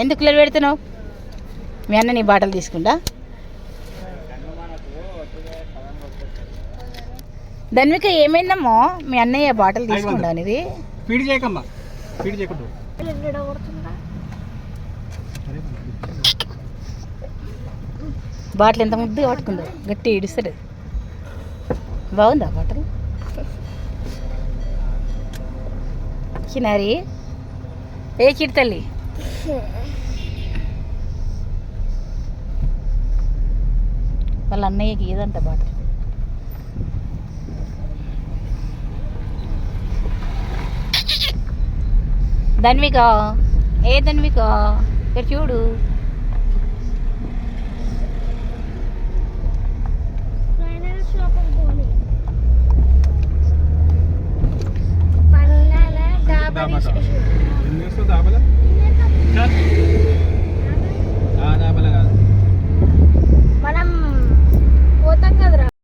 ఎందుకు పిల్లలు పెడుతున్నావు? మీ అన్న నీ బాటలు తీసుకుంటా ధన్విక ఏమైందమ్మో? మీ అన్నయ్య బాటలు తీసుకుంటా అనేది స్పీడ్ చేయకమ్మా. స్పీడ్ చేయకూడదు బాటిల్ ఎంత ముద్దుగా పట్టుకుందో. గట్టి ఇడుస్తాడు. బాగుందా బాటలు? చిన్నారి ఏ చిడి తల్లి? వాళ్ళ అన్నయ్యకి ఏదంట బాట ధన్విక ఏ ధన్విక? ఇక్కడ చూడు. da, Abela? Cut.